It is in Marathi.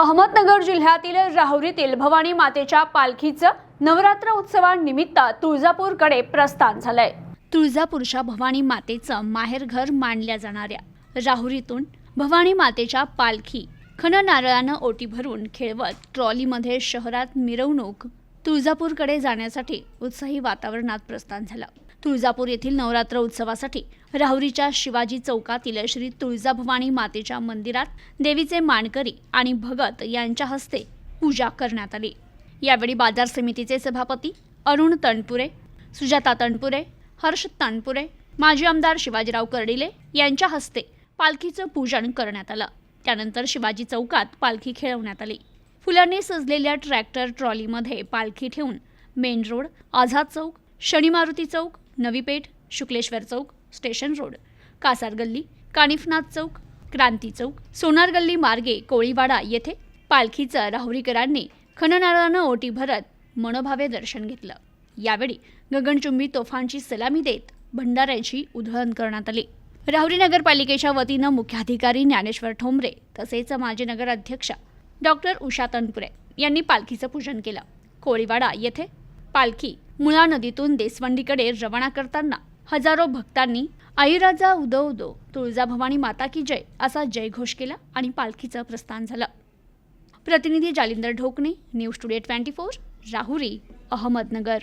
अहमदनगर जिल्ह्यातील राहुरीतील भवानी मातेच्या पालखीचं नवरात्र उत्सवानिमित्त तुळजापूरकडे प्रस्थान झालंय. तुळजापूरच्या भवानी मातेचं माहेरघर मानल्या जाणाऱ्या. राहुरीतून भवानी मातेच्या पालखी खण नारळानं ओटी भरून खेळवत ट्रॉलीमध्ये शहरात मिरवणूक तुळजापूरकडे जाण्यासाठी उत्साही वातावरणात प्रस्थान झालं. तुळजापूर येथील नवरात्र उत्सवासाठी राहुरीच्या शिवाजी चौकातील श्री तुळजाभवानी मातेच्या मंदिरात देवीचे मानकरी आणि भगत यांच्या हस्ते पूजा करण्यात आली. यावेळी बाजार समितीचे सभापती अरुण तणपुरे सुजाता तणपुरे हर्ष तणपुरे माजी आमदार शिवाजीराव कर्डिले यांच्या हस्ते पालखीचं पूजन करण्यात आलं. त्यानंतर शिवाजी चौकात पालखी खेळवण्यात आली. फुलांनी सजलेल्या ट्रॅक्टर ट्रॉलीमध्ये पालखी ठेवून main road Azad Chowk Shani Maruti Chowk Navipeth Shukleshwar Chowk station road Kasar Galli Kanifnath चौक क्रांती चौक सोनार गल्ली मार्गे कोळीवाडा येथे पालखीचं राहुरीकरांनी खननारानं ओटी भरत मनोभावे दर्शन घेतलं. यावेळी गगनचुंबी तोफांची सलामी देत भंडाऱ्यांची उधळण करण्यात आली. राहुरी नगरपालिकेच्या वतीनं मुख्याधिकारी ज्ञानेश्वर ठोंबरे तसेच माजी नगराध्यक्षा डॉक्टर उषा तनपुरे यांनी पालखीचं पूजन केलं. कोळीवाडा येथे पालखी मुळा नदीतून देसवंडीकडे रवाना करताना हजारो भक्तांनी आईराजा उदो उदो तुळजाभवानी माता की जय असा जयघोष केला आणि पालखीचं प्रस्थान झालं. प्रतिनिधी Jalindar Dhokane news today twenty four Rahuri Ahmednagar.